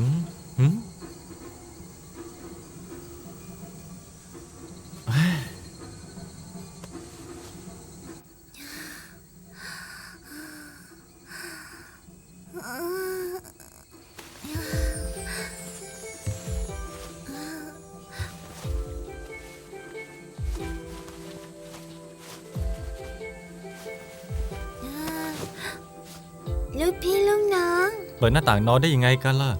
อืมอืมลูกพี่ลูกน้อง เปิดหน้าต่างนอนได้ยังไงกันล่ะ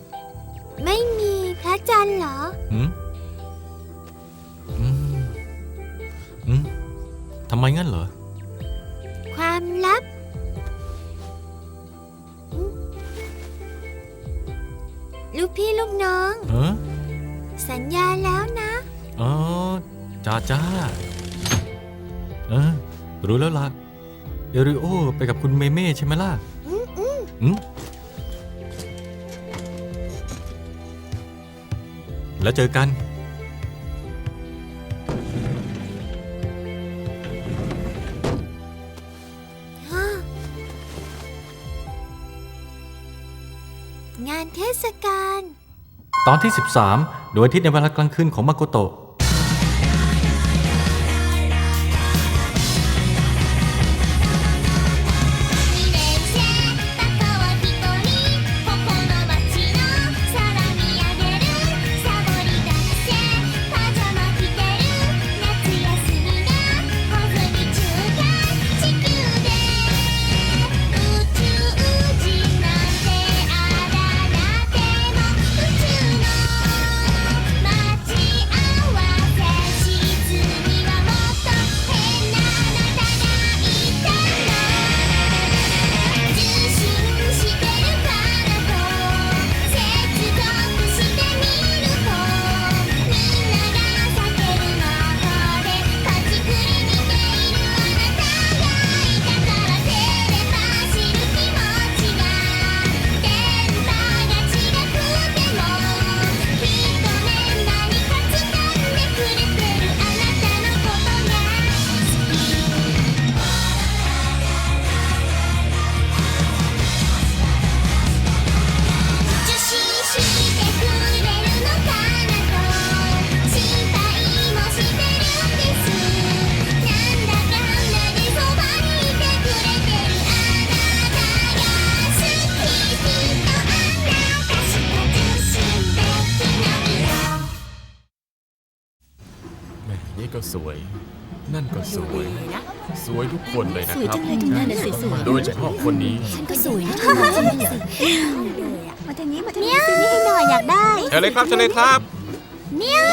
สัญญาแล้วนะ อ๋อจ้าจ้าเออรู้แล้วล่ะ เอริโอไปกับคุณเมเม่ใช่ไหมล่ะ อืมอืมอืมแล้วเจอกัน ตอนที่ 13ดยทิศในเวลากลางคืนของมาโกโตะ สวย นั่นก็สวย สวยทุกคนเลยนะสวยครับ จังเลยนั่นน่ะสวยๆโดยเฉพาะคนนี้ฉันก็สวยนะเธอจริงสิมาทางนี้มาทางนี้สินี่ให้หน่อยอยากได้เชิญเลยครับเชิญเลยครับ เนียว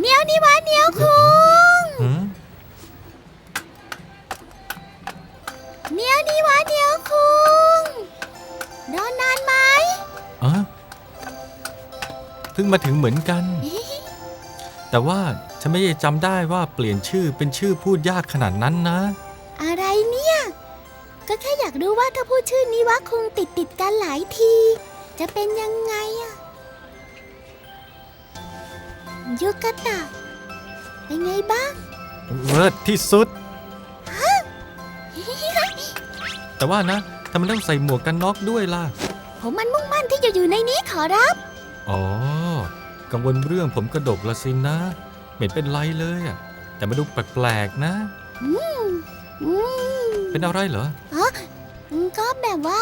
เนียวนี่วะเนียวคุงหืมเนียวนี่วะเนียวคุงรอนานไหมอ๋อเพิ่งมาถึงเหมือนกัน แต่ว่าฉันไม่ได้จำได้ว่าเปลี่ยนชื่อเป็นชื่อพูดยากขนาดนั้นนะ อะไรเนี่ย ก็แค่อยากรู้ว่าถ้าพูดชื่อนี้วะคงติดติดๆกันหลายที จะเป็นยังไงอะยุกะตะเป็นไงบ้างเลิศที่สุด แต่ว่านะทำไมต้องใส่หมวกกันน็อกด้วยล่ะ ผมมันมุ่งมั่นที่จะอยู่ในนี้ขอรับ อ๋อ กังวลเรื่องผมกระดกละสินะไม่เห็นเป็นไรเลยอะแต่มาดูแปลกๆนะ อืมเป็นอะไรเหรอก็แบบว่า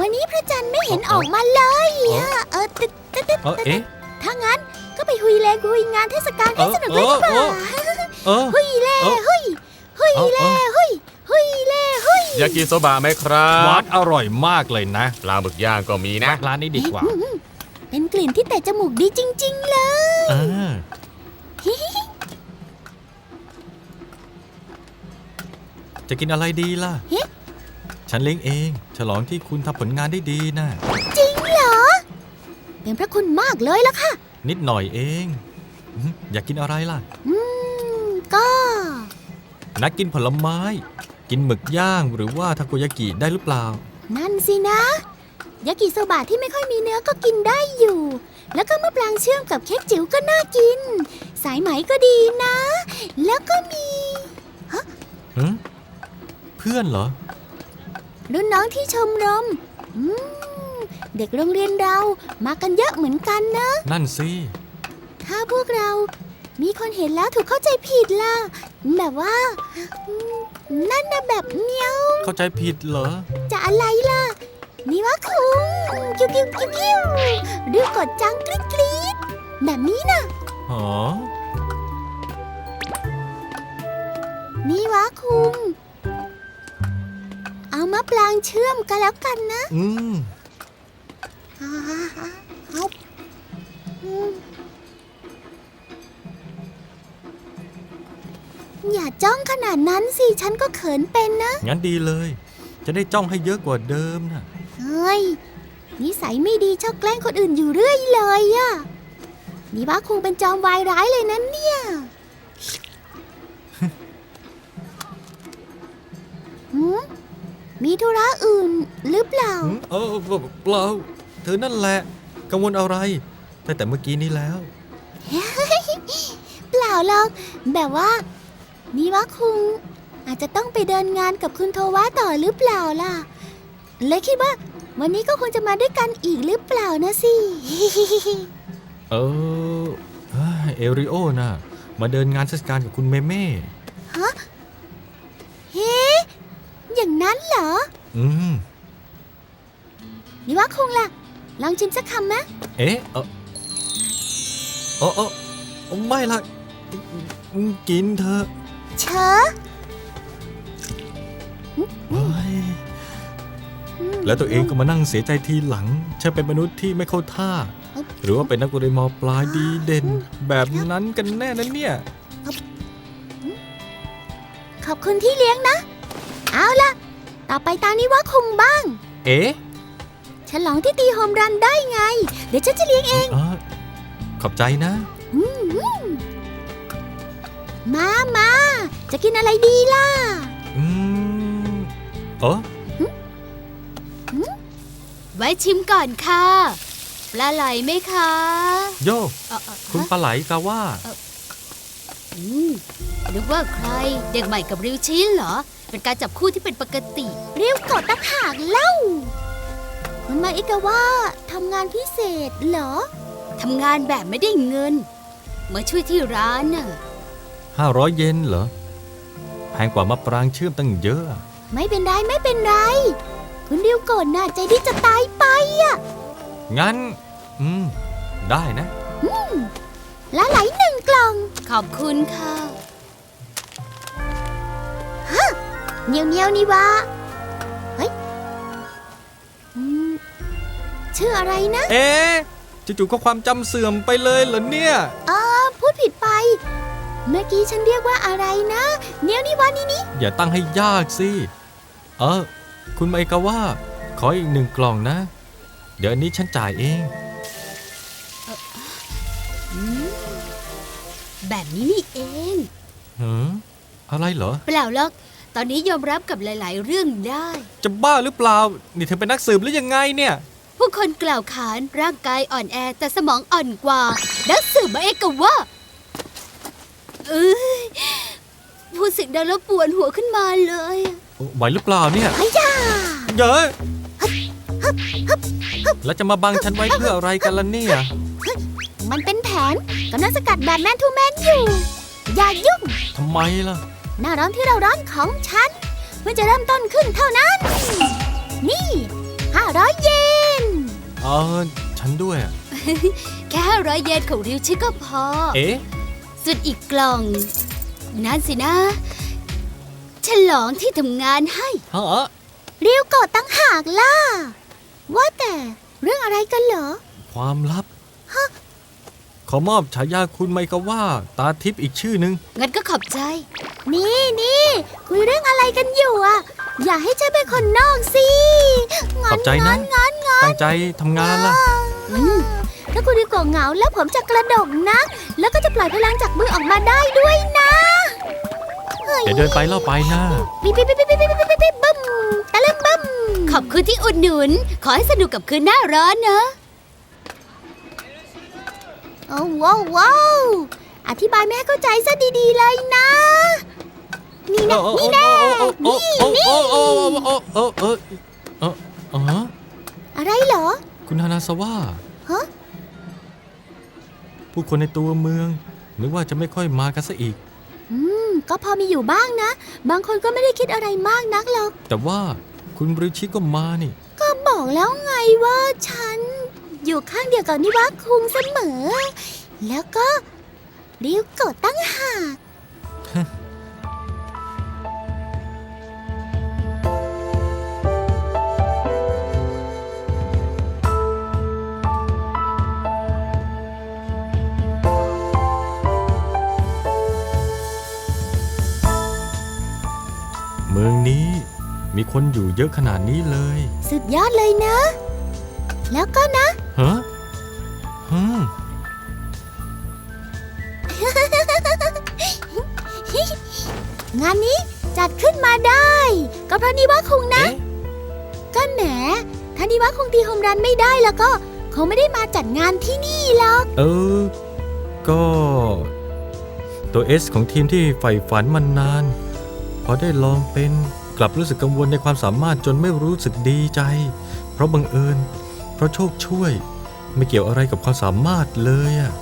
วันนี้พระจันทร์ไม่เห็นออกมาเลยอะเออตึ๊ดตึ๊ดตึ๊ดเออเอ๊ะ ถ้างั้นก็ไปหุยเลงหุยงานเทศกาลให้สนุกเอเลยอดีกว่าเออเออ หุยเล่เออ หุยหุยเออเล่เออหุยหุยเล่หุยยากิโซบะไหมครัหวาบนอร่อยมากเลยนะปลาหมึกย่างก็มีนะ ร้านนี้ดีกว่า เป็นกลิ่นที่เตะจมูกดีจริง ๆ เลยเออจะกินอะไรดีล่ะ เฮ้ ฉันเลี้ยงเอง ฉลองที่คุณทำผลงานได้ดีนะ จริงเหรอ เป็นพระคุณมากเลยล่ะค่ะ นิดหน่อยเองอืมอยากกินอะไรล่ะ อืม ก็ นักกินผลไม้ กินหมึกย่างหรือว่าทาโกยากิได้หรือเปล่า นั่นสินะ ยากิโซบะที่ไม่ค่อยมีเนื้อก็กินได้อยู่ แล้วก็มะปรางเชื่อมกับเค้กจิ๋วก็น่ากิน สายไหมก็ดีนะ แล้วก็มีหืมเพื่อนเหรอ รุ่นน้องที่ชมรมอืมเด็กโรงเรียนเรามากันเยอะเหมือนกันนะ นั่นสิ ถ้าพวกเรา มีคนเห็นแล้วถูกเข้าใจผิดล่ะ แบบว่าอืมนั่นนะแบบเนี้ยว เข้าใจผิดเหรอ จะอะไรล่ะ นี่ว่าคุงกิ้วกิ้วกิ้วกิ้วดูกดจังกรี๊ดกรี๊ดแบบนี้นะหอนี่วะคุงเอามะปรางเชื่อมกันแล้วกันนะ อืมเอาอืมอย่าจ้องขนาดนั้นสิ ฉันก็เขินเป็นนะ งั้นดีเลย จะได้จ้องให้เยอะกว่าเดิมนะ เฮ้ย นิสัยไม่ดีชอบแกล้งคนอื่นอยู่เรื่อยเลยอะนี่ว่าคงเป็นจอมวายร้ายเลยนะเนี่ย หืมมีธุระอื่นหรือเปล่าหืมเออเปล่าเธอนั่นแหละ กังวลอะไรแต่แต่เมื่อกี้นี้แล้ว เปล่าหรอก แบบว่า นี่ว่าคุงอาจจะต้องไปเดินงานกับคุณโทวะต่อหรือเปล่าล่ะ เลยคิดว่า วันนี้ก็คงจะมาด้วยกันอีกหรือเปล่านะสิ เออเอ้ยเอริโอนะมาเดินงานเทศกาลกับคุณเมเม่เฮ้ อย่างนั้นเหรอ อืมนี่ว่าคุงล่ะ ลองชิมสักคำไหมเอ๊ะเออเออเออเออไม่ละอืมกินเถอะเชอะ เฮ้ย แล้วตัวเองก็มานั่งเสียใจทีหลังฉันเป็นมนุษย์ที่ไม่เข้าท่า หรือว่าเป็นนักเรียนมปลายดีเด่น แบบนั้นกันแน่นั้นเนี่ย ขอบคุณที่เลี้ยงนะ เอาล่ะ ต่อไปตามนี้ว่าคุงบ้าง เอ๊ะฉลองที่ตีโฮมรันได้ไง เดี๋ยวฉันจะเลี้ยงเองเออขอบใจนะ มามา จะกินอะไรดีล่ะ อืม เออ ไว้ชิมก่อนค่ะ ปลาไหลไหมคะโยเอ่อเอ่อคุณฮะปลาไหลกาว่า อืมนึกว่าใครเด็กใหม่กับริวชินเหรอ เป็นการจับคู่ที่เป็นปกติ เรียวกดตั้งหากเล่า คุณมาอิกาว่าทำงานพิเศษเหรอ ทำงานแบบไม่ได้เงิน มาช่วยที่ร้านน่ะ 500 เยนเหรอ แพงกว่ามะปรางเชื่อมตั้งเยอะ ไม่เป็นไรไม่เป็นไร คุณเรียวกดน่ะใจดีจะตายไปอะงั้น อืม ได้นะและไหลหนึ่งกล่อง ขอบคุณค่ะเนียวเนียวนี่วะ เฮ้ยอืมชื่ออะไรนะ เอ๊ะจู่ๆก็ความจำเสื่อมไปเลยเหรอเนี่ยอ๋อพูดผิดไป เมื่อกี้ฉันเรียกว่าอะไรนะ เนียวนี่วะนี่นี่อย่าตั้งให้ยากสิ เออ คุณไมกาว่าขออีกหนึ่งกล่องนะ เดี๋ยวอันนี้ฉันจ่ายเอง อืมแบบนี้นี่เอง หืออะไรเหรอ เปล่าหรอก ตอนนี้ยอมรับกับหลาย ๆ เรื่องได้ จะบ้าหรือเปล่า นี่เธอเป็นนักสืบหรือยังไงเนี่ย ผู้คนกล่าวขานร่างกายอ่อนแอแต่สมองอ่อนกว่า นักสืบมาเอกกว่าเอ้ยพูดเสิ่งดังแล้วปวดหัวขึ้นมาเลย ไหวหรือเปล่าเนี่ยไอ้ยาเยอะแล้วจะมาบังฉันไว้เพื่ออะไรกันล่ะเนี่ย มันเป็นแผนกำลังสกัดแบบแมนทูแมนอยู่ อย่ายุ่งทำไมล่ะ หน้าร้อนที่เราร้อนของฉันเพิ่งจะเริ่มต้นขึ้นเท่านั้น นี่ 500 เยนเออฉันด้วยอะแค่ร้อยเยนของริวชิก็พอ เอ๊ะส่วนอีกกล่อง นั่นสินะ ฉลองที่ทำงานให้ ฮะเรียวโกดตั้งหากล่ะ ว่าแต่เรื่องอะไรกันเหรอ ความลับ ขอมอบฉายาคุณไมกาว่า ตาทิพย์อีกชื่อหนึ่งงั้นก็ขอบใจ นี่นี่คุยเรื่องอะไรกันอยู่อะ อย่าให้ฉันเป็นคนนอกสิงขอบใจนะงอนงอนตั้งใจทำงานล่ะ อืมถ้าคุณดีกว่าเหงาแล้วผมจะกระดกนะ แล้วก็จะปล่อยพลังจากมือออกมาได้ด้วยนะ อย่เดินไปเล่าไปนะปิ๊ไปไปไปไปไปไปบัมตะลึมบึ้มขอบคุณที่อุดหนุน ขอให้สนุกกับคืนหน้าร้อนเนอะโอ้ว้าววอธิบายแม่เข้าใจซะดีๆเลยนะ นี่นะนี่แน่นี่นี่อะไรเหรอ คุณฮานาสว่าฮะผู้คนในตัวเมืองนึกว่าจะไม่ค่อยมากันซะอีก ก็พอมีอยู่บ้างนะ บางคนก็ไม่ได้คิดอะไรมากนักหรอก แต่ว่าคุณบริชิก็มานี่ ก็บอกแล้วไงว่าฉัน อยู่ข้างเดียวกับนิวะคุงเสมอ แล้วก็ริวโกะตั้งหาก มืองนี้มีคนอยู่เยอะขนาดนี้เลย สุดยอดเลยนะ แล้วก็นะ ฮะฮึมงานนี้จัดขึ้นมาได้ ก็เพราะนิวะคุงนะ เอ๊ะก็แหมถ้านิวะคุงตีโฮมรันไม่ได้แล้วก็คงไม่ได้มาจัดงานที่นี่หรอก เออ ก็ ตัวเอสของทีมที่ใฝ่ฝันมานานพ อได้ลองเป็นกลับรู้สึกกังวลในความสามารถจนไม่รู้สึกดีใจ เพราะบังเอิญ เพราะโชคช่วย ไม่เกี่ยวอะไรกับความสามารถเลยอะ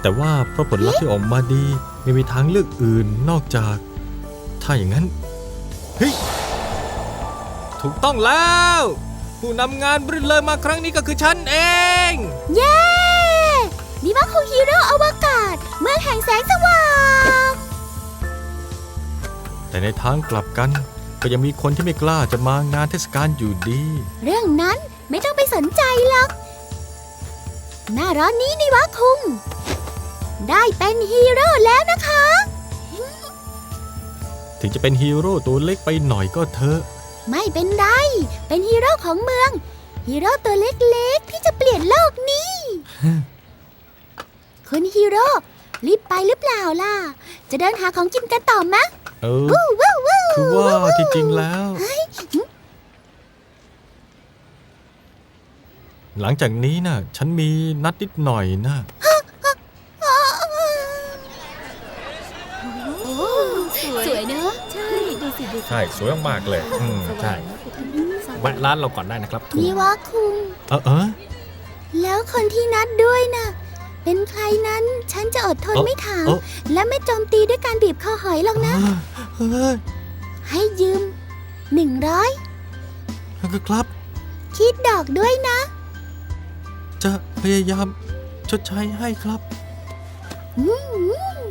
แต่ว่าเพราะผลลัพธ์ที่ออกมาดีไม่มีทางเลือกอื่นนอกจาก ถ้าอย่างนั้นเฮ้ยถูกต้องแล้ว ผู้นำงานบริเลยมาครั้งนี้ก็คือฉันเอง เย้นิวะคุงฮีโร่อวกาศ เมืองแห่งแสงสว่าง แต่ในทางกลับกันก็ยังมีคนที่ไม่กล้าจะมางานเทศกาลอยู่ดี เรื่องนั้นไม่ต้องไปสนใจหรอก หน้าร้อนนี้นิวะคุง ได้เป็นฮีโร่แล้วนะคะ ถึงจะเป็นฮีโร่ตัวเล็กไปหน่อยก็เถอะ ไม่เป็นไร เป็นฮีโร่ของเมือง ฮีโร่ตัวเล็กๆ ที่จะเปลี่ยนโลกนี้ คุณฮีโร่รีบไปหรือเปล่าล่ะ จะเดินหาของกินกันต่อมะ เออวู้วู้วู้คือว่าที่จริงแล้ว หลังจากนี้น่ะฉันมีนัดนิดหน่อยนะสวยเนอะใช่สวยมากๆเลย อืมใช่แวะร้านเราก่อนได้นะครับถูกนิวะคุงเออเออแล้วคนที่นัดด้วยน่ะ เป็นใครนั้น ฉันจะอดทนเอ้อไม่ถามเอ้อและไม่โจมตีด้วยการบีบคอหอยหรอกนะเฮ้ยให้ยืมหนึ่งร้อยครับ คิดดอกด้วยนะ จะพยายามชดใช้ให้ครับ อืม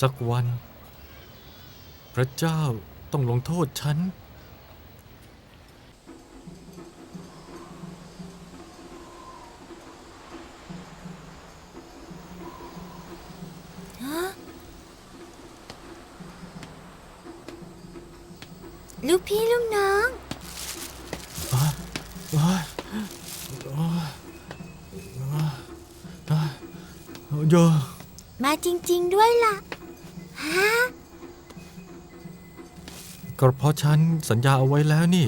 สักวัน พระเจ้าต้องลงโทษฉันลูกพี่ลูกน้อง โยมาจริง ๆ ด้วยล่ะ ฮะก็เพราะฉันสัญญาเอาไว้แล้วนี่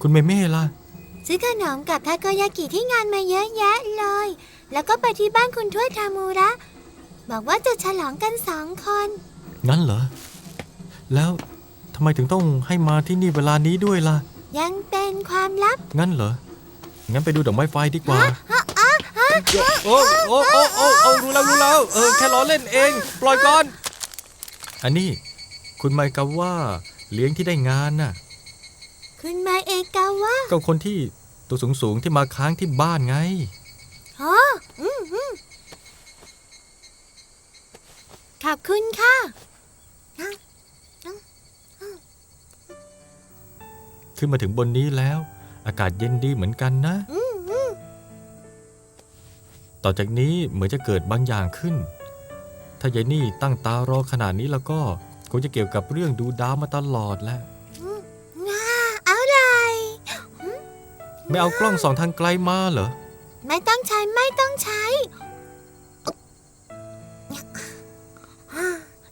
คุณเมเม่ล่ะ ซื้อขนมกับทาโกยากิที่งานมาเยอะแยะเลย แล้วก็ไปที่บ้านคุณทวดทามูระ บอกว่าจะฉลองกันสองคน งั้นเหรอ แล้วทำไมถึงต้องให้มาที่นี่เวลานี้ด้วยล่ะ ยังเป็นความลับงั้นเหรอ งั้นไปดูดอกไม้ไฟดีกว่า โอ้โอ้โอ้โอ้โอ้รู้แล้วรู้แล้ว เออแค่ล้อเล่นเอง ปล่อยก่อน อันนี้คุณไมกาว่าเลี้ยงที่ได้งานน่ะ คุณมาเอกาวะก็คนที่ตัวสูงสูงๆที่มาค้างที่บ้านไง อ๋ออืมอืมขอบคุณค่ะขึ้นมาถึงบนนี้แล้ว อากาศเย็นดีเหมือนกันนะ อืมอืมต่อจากนี้เหมือนจะเกิดบางอย่างขึ้น ถ้ายายนี่ตั้งตารอขนาดนี้แล้วก็คงจะเกี่ยวกับเรื่องดูดาวมาตลอดแหละง่าเอาเลยไม่เอากล้องส่องทางไกลมาเหรอ ไม่ต้องใช้ไม่ต้องใช้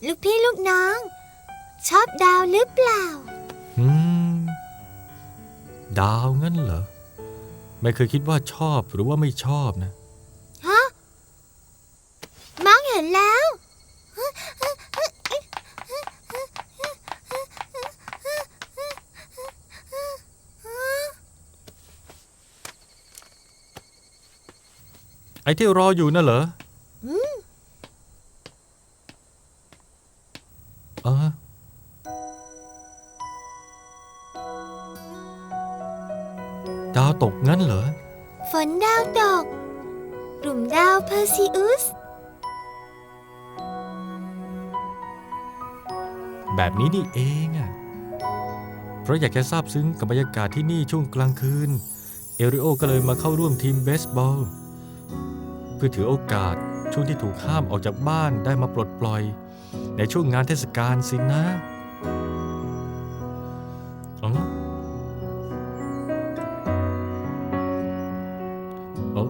ลูกพี่ลูกน้อง ชอบดาวหรือเปล่าอืมดาวงั้นเหรอ ไม่เคยคิดว่าชอบหรือว่าไม่ชอบนะ ฮะมองเห็นแล้ว ไอ้ที่รออยู่น่ะเหรออืมเออดาวตกงั้นเหรอ ฝนดาวตกกลุ่มดาวเพอร์ซิอุส แบบนี้นี่เองอะ เพราะอยากจะซาบซึ้งกับบรรยากาศที่นี่ช่วงกลางคืน เอริโอก็เลยมาเข้าร่วมทีมเบสบอล เพื่อถือโอกาสช่วงที่ถูกห้ามออกจากบ้านได้มาปลดปล่อย ในช่วงงานเทศกาลสินะอ๋อโอ้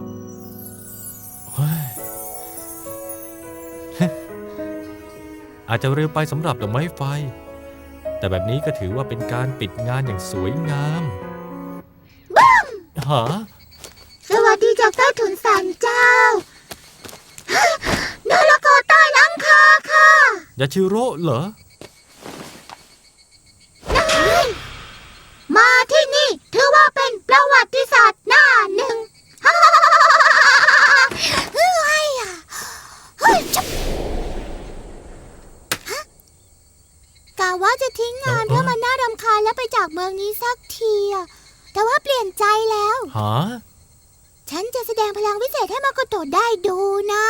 เฮ้ยอาจจะเร็วไปสำหรับดอกไม้ไฟ แต่แบบนี้ก็ถือว่าเป็นการปิดงานอย่างสวยงามบ้มหา สวัสดีจากใต้ถุนศาลเจ้าโดราโกใต้หลังคาค่ะ ยาชิโร่เหรอ มาที่นี่ถือว่าเป็นประวัติศาสตร์หน้าหนึ่งเฮ้ยอะเฮ้ยจับฮะกะว่าจะทิ้งงานเอ้าเพราะมันน่ารำคาญแล้วไปจากเมืองนี้สักทีอะแต่ว่าเปลี่ยนใจแล้ว หา ฉันจะแสดงพลังวิเศษให้มาโกโตะได้ดูนะ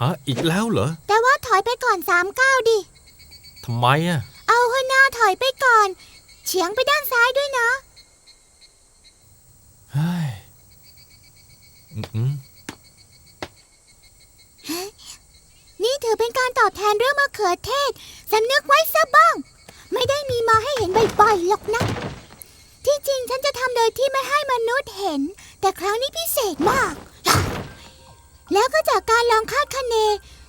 หาอีกแล้วเหรอ แต่ว่าถอยไปก่อนสามก้าวดิ ทำไมอะ เอาเฮหน้าถอยไปก่อน เฉียงไปด้านซ้ายด้วยนะ เฮ้ยอืมนี่ถือเป็นการตอบแทนเรื่องมะเขือเทศสำนึกไว้ซะบ้าง ไม่ได้มีมาให้เห็นบ่อยๆหรอกนะ ที่จริงฉันจะทำโดยที่ไม่ให้มนุษย์เห็น แต่ครั้งนี้พิเศษมาก แล้วก็จากการลองคาดคะเน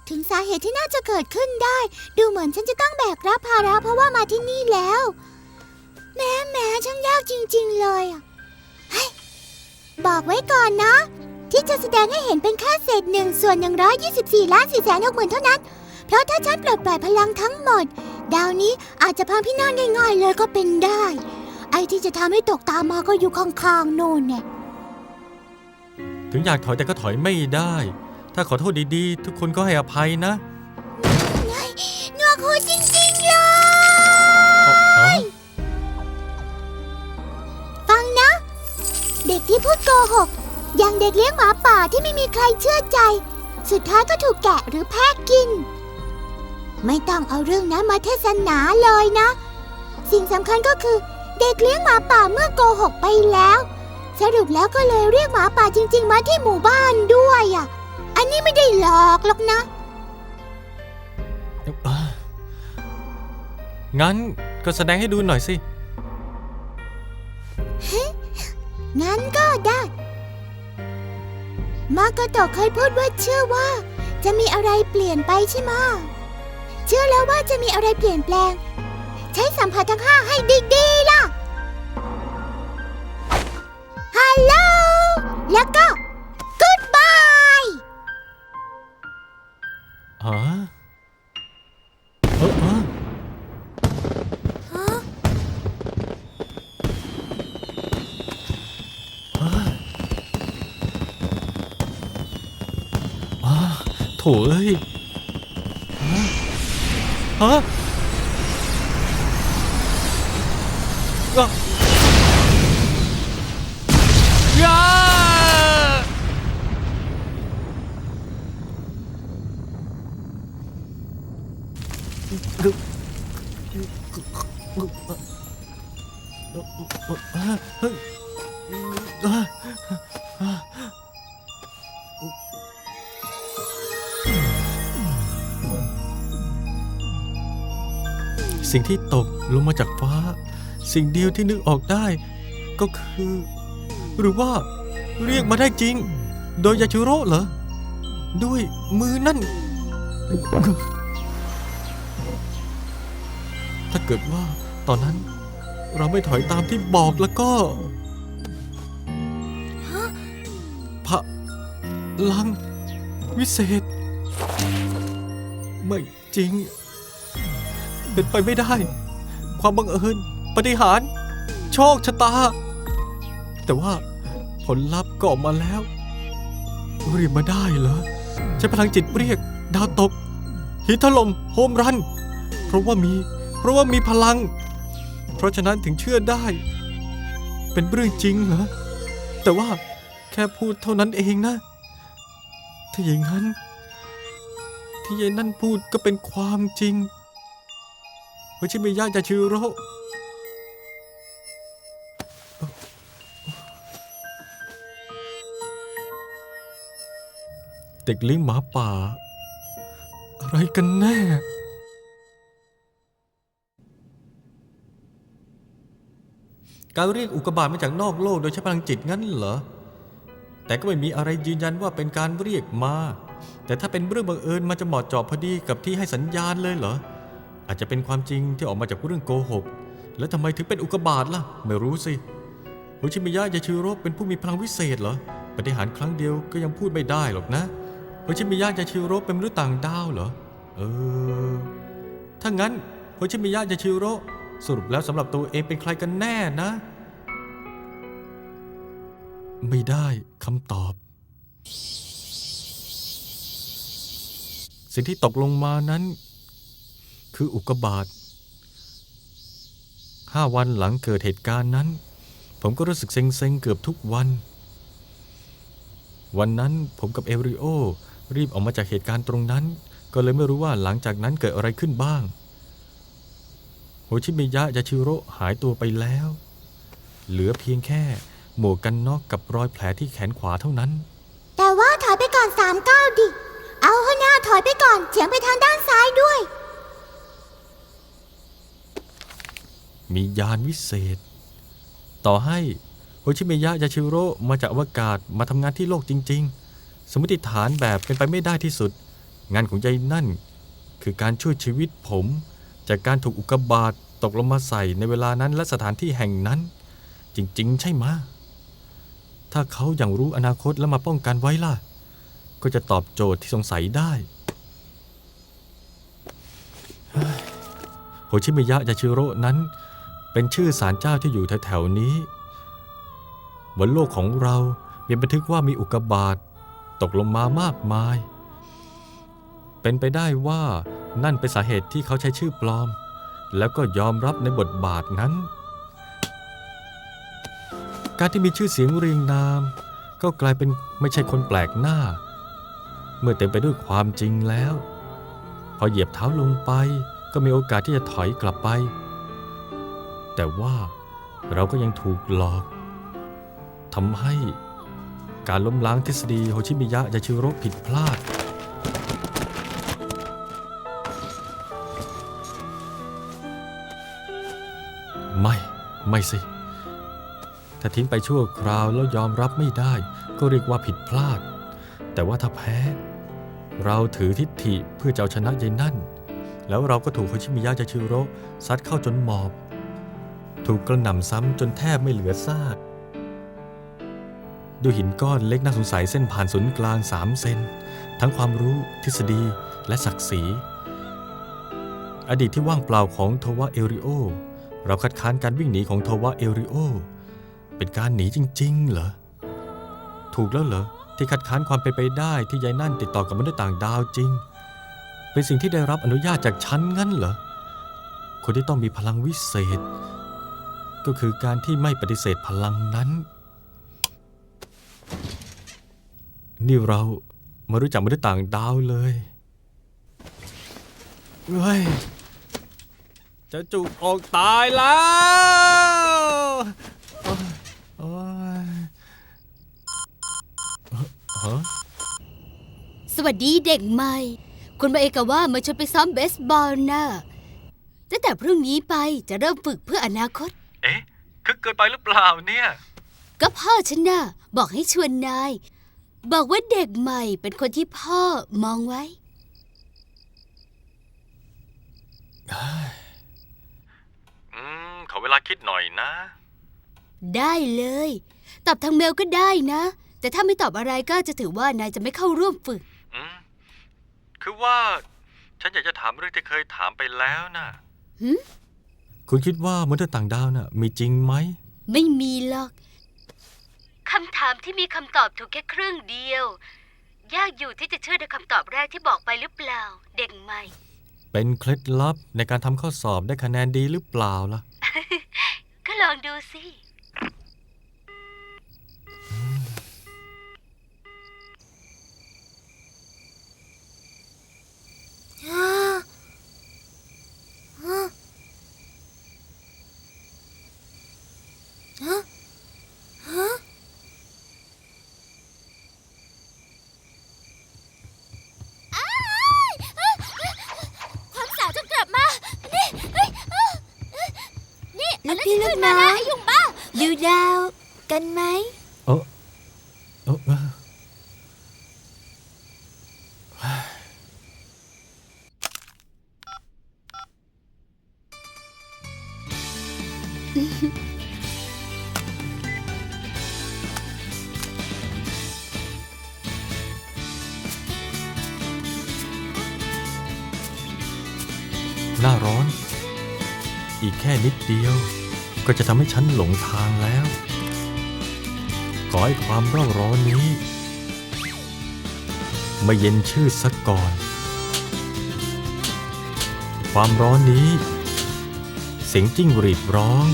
ถึงสาเหตุที่น่าจะเกิดขึ้นได้ ดูเหมือนฉันจะต้องแบกรับภาระเพราะว่ามาที่นี่แล้ว แม้แม้ช่างยากจริง ๆ เลยอะเฮ้ยบอกไว้ก่อนนะ ที่จะแสดงให้เห็นเป็นแค่เศษหนึ่งส่วน124ล้าน4แสนหกหมื่นเท่านั้น เพราะถ้าฉันปลดปล่อยพลังทั้งหมด ดาวนี้อาจจะพังพินาศง่ายๆเลยก็เป็นได้ ไอ้ที่จะทำให้ตกตามมาก็อยู่ข้างๆโน่นเนี่ย ถึงอยากถอยแต่ก็ถอยไม่ได้ ถ้าขอโทษดีๆ ทุกคนก็ให้อภัยนะหนวกหูจริงๆเลย ฟังนะ เด็กที่พูดโกหก อย่างเด็กเลี้ยงหมาป่าที่ไม่มีใครเชื่อใจ สุดท้ายก็ถูกแกะหรือแพะกิน ไม่ต้องเอาเรื่องนั้นมาเทศนาเลยนะ สิ่งสำคัญก็คือ เด็กเลี้ยงหมาป่าเมื่อโกหกไปแล้ว สรุปแล้วก็เลยเรียกหมาป่าจริง ๆ มาที่หมู่บ้านด้วยอะ อันนี้ไม่ได้หลอกหรอกนะอะงั้นก็แสดงให้ดูหน่อยสิ งั้นก็ได้ มาโกโตะเคยพูดว่าเชื่อว่า จะมีอะไรเปลี่ยนไปใช่ไหมะเชื่อแล้วว่าจะมีอะไรเปลี่ยนแปลง ใช้สัมผัสทั้งห้าให้ดีๆล่ะ แล้วก็ goodbye ฮะเออเออฮะอ่าโถเอ้ยฮะฮะ สิ่งที่ตกลงมาจากฟ้า สิ่งเดียวที่นึกออกได้ ก็คือ หรือว่าเรียกมาได้จริง โดยยาชิโร่เหรอ ด้วยมือนั่น ถ้าเกิดว่าตอนนั้นเราไม่ถอยตามที่บอกแล้วก็พระลัง วิเศษ ไม่จริง เป็นไปไม่ได้ ความบังเอิญปฏิหาร โชคชะตา แต่ว่าผลลัพธ์ก็ออกมาแล้วเรียกมาได้เหรอ ใช้พลังจิตเรียก ดาวตก หินถล่มโฮมรัน เพราะว่ามี เพราะว่ามีพลัง เพราะฉะนั้นถึงเชื่อได้ เป็นเรื่องจริงเหรอ แต่ว่าแค่พูดเท่านั้นเองนะ ถ้าอย่างนั้น ที่ยายนั่นพูดก็เป็นความจริง ว่าชิมิยะยาชิโร่เด็กเลี้ยงหมาป่า อะไรกันแน่การเรียกอุกบาตมาจากนอกโลกโดยใช้พลังจิตงั้นเหรอ แต่ก็ไม่มีอะไรยืนยันว่าเป็นการเรียกมา แต่ถ้าเป็นเรื่องบังเอิญมันจะเหมาะเจาะพอดีกับที่ให้สัญญาณเลยเหรอ อาจจะเป็นความจริงที่ออกมาจากเรื่องโกหก แล้วทำไมถึงเป็นอุกบาตล่ะ ไม่รู้สิโฮชิมิยะยาชิโร่เป็นผู้มีพลังวิเศษเหรอปฏิหารครั้งเดียวก็ยังพูดไม่ได้หรอกนะโฮชิมิยะยาชิโร่เป็นมนุษย์ต่างดาวเหรอ เออ ถ้างั้นโฮชิมิยะยาชิโร่สรุปแล้วสำหรับตัวเองเป็นใครกันแน่นะ ไม่ได้คำตอบ สิ่งที่ตกลงมานั้น คืออุกบาตห้าวันหลังเกิดเหตุการณ์นั้น ผมก็รู้สึกเซ็งๆเกือบทุกวัน วันนั้นผมกับเอริโอ รีบออกมาจากเหตุการณ์ตรงนั้น ก็เลยไม่รู้ว่าหลังจากนั้นเกิดอะไรขึ้นบ้าง โฮชิมิยะยาชิโร่หายตัวไปแล้ว เหลือเพียงแค่หมวกกันน็อกกับรอยแผลที่แขนขวาเท่านั้น แต่ว่าถอยไปก่อนสามก้าวดิ เอาข้างหน้าถอยไปก่อนเฉียงไปทางด้านซ้ายด้วย มียานวิเศษ ต่อให้โฮชิเมยะยาชิโร่มาจากอวกาศมาทำงานที่โลกจริง ๆ สมมติฐานแบบเป็นไปไม่ได้ที่สุด งานของยายนั่น คือการช่วยชีวิตผม จากการถูกอุกกาบาตตกลงมาใส่ในเวลานั้นและสถานที่แห่งนั้น จริง ๆ ใช่ไหมถ้าเขาอย่างรู้อนาคตแล้วมาป้องกันไว้ล่ะ ก็จะตอบโจทย์ที่สงสัยได้โฮชิเมยะยาชิโร่นั้น เป็นชื่อศาลเจ้าที่อยู่แถวๆนี้บนโลกของเรามีบันทึกว่ามีอุกกาบาตตกลงมามากมาย เป็นไปได้ว่านั่นเป็นสาเหตุที่เขาใช้ชื่อปลอม แล้วก็ยอมรับในบทบาทนั้น การที่มีชื่อเสียงเรียงนาม ก็กลายเป็นไม่ใช่คนแปลกหน้า เมื่อเต็มไปด้วยความจริงแล้ว พอเหยียบเท้าลงไปก็มีโอกาสที่จะถอยกลับไป แต่ว่าเราก็ยังถูกหลอกทำให้การล้มล้างทฤษฎีโฮชิมิยะยาชิโร่ผิดพลาด ไม่ไม่สิ ถ้าทิ้งไปชั่วคราวแล้วยอมรับไม่ได้ ก็เรียกว่าผิดพลาด แต่ว่าถ้าแพ้ เราถือทิฏฐิเพื่อจะเอาชนะยายนั่น แล้วเราก็ถูกโฮชิมิยะยาชิโร่ซัดเข้าจนหมอบ ถูกกระหน่ำซ้ำจนแทบไม่เหลือซากด้วยหินก้อนเล็กน่าสงสัยเส้นผ่านศูนย์กลางสามเซน ทั้งความรู้ทฤษฎีและศักดิ์ศรี อดีตที่ว่างเปล่าของโทวะเอริโอ เราคัดค้านการวิ่งหนีของโทวะเอริโอ เป็นการหนีจริง ๆ เหรอ ถูกแล้วเหรอ ที่คัดค้านความเป็นไปได้ที่ยายนั่นติดต่อกับมนุษย์ต่างดาวจริง เป็นสิ่งที่ได้รับอนุญาตจากฉันงั้นเหรอคนที่ต้องมีพลังวิเศษ ก็คือการที่ไม่ปฏิเสธพลังนั้น นี่เรามารู้จักมนุษย์ต่างดาวเลยเฮ้ยจะจุกออกตายแล้วโอ๊ยโอ๊ยฮะสวัสดีเด็กใหม่ คุณมาเอกาว่ามาชวนไปซ้อมเบสบอลนะตั้งแต่พรุ่งนี้ไปจะเริ่มฝึกเพื่ออนาคต เอ๊ะคึกเกินไปหรือเปล่าเนี่ย ก็พ่อฉันน่ะบอกให้ชวนนาย บอกว่าเด็กใหม่เป็นคนที่พ่อมองไว้ อืม ขอเวลาลาคิดหน่อยนะ ได้เลย ตอบทางเมลก็ได้นะ แต่ถ้าไม่ตอบอะไรก็จะถือว่านายจะไม่เข้าร่วมฝึก อืม คือว่า ฉันอยากจะถามเรื่องที่เคยถามไปแล้วนะหึ คุณคิดว่ามนุษย์ต่างดาวน่ะมีจริงไหม ไม่มีหรอก คำถามที่มีคำตอบถูกแค่ครึ่งเดียว ยากอยู่ที่จะเชื่อในคำตอบแรกที่บอกไปหรือเปล่า เด็กใหม่ เป็นเคล็ดลับในการทำข้อสอบได้คะแนนดีหรือเปล่าล่ะ ก็ลองดูสิ ความสาวจะกลับมา นี่เฮ้ยเอ้อนี่ ลูก พี่ลูกน้องไอ้ยุงบ้า ดูดาวกันไหมเออเออเออหน้าร้อน อีกแค่นิดเดียว ก็จะทำให้ฉันหลงทางแล้ว ขอให้ความเร่าร้อนนี้ มาเย็นชื่อสักก่อน ความร้อนนี้ เสียงจิ้งหรีดร้อง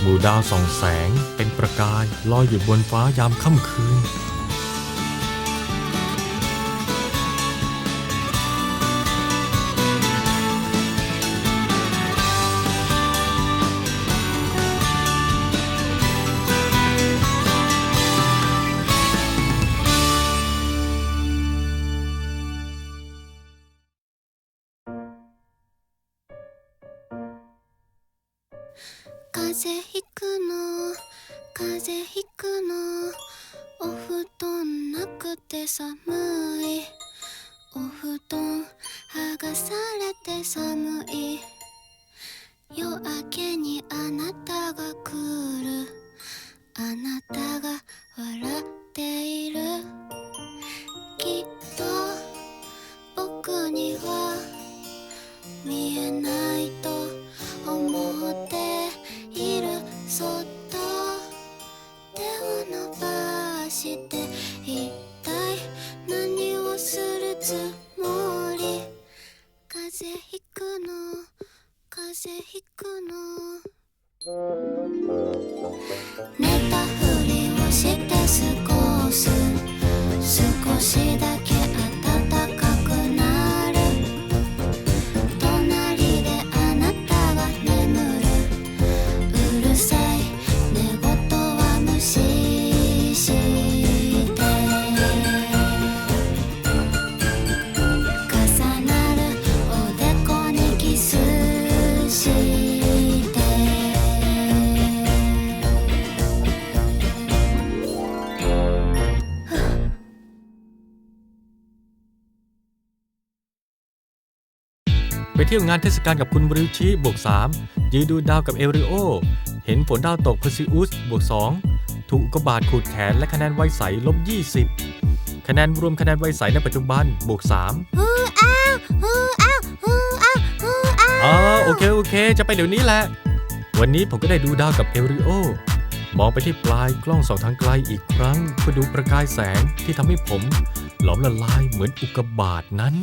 หมู่ดาวส่องแสงเป็นประกายลอยอยู่บนฟ้ายามค่ำคืน なくて寒い ที่ยวงานเทศกาลกับคุณบริวชิบวก3ยืนดูดาวกับเอริโอ เห็นฝนดาวตกเพอร์ซิอุสบวก2ถูกอุกกาบาตขูดแขนและคะแนนไวยใสลบ 20 คะแนนรวมคะแนนไวยใสในปัจจุบันบวก3ฮูอ้าวฮูอ้าวฮูอ้าวฮูอ้าวอ๋อโอเคโอเค จะไปเดี๋ยวนี้แหละ วันนี้ผมก็ได้ดูดาวกับเอริโอ มองไปที่ปลายกล้องส่องทางไกลอีกครั้งเพื่อดูประกายแสงที่ทำให้ผม หลอมละลายเหมือนอุกกาบาตนั้น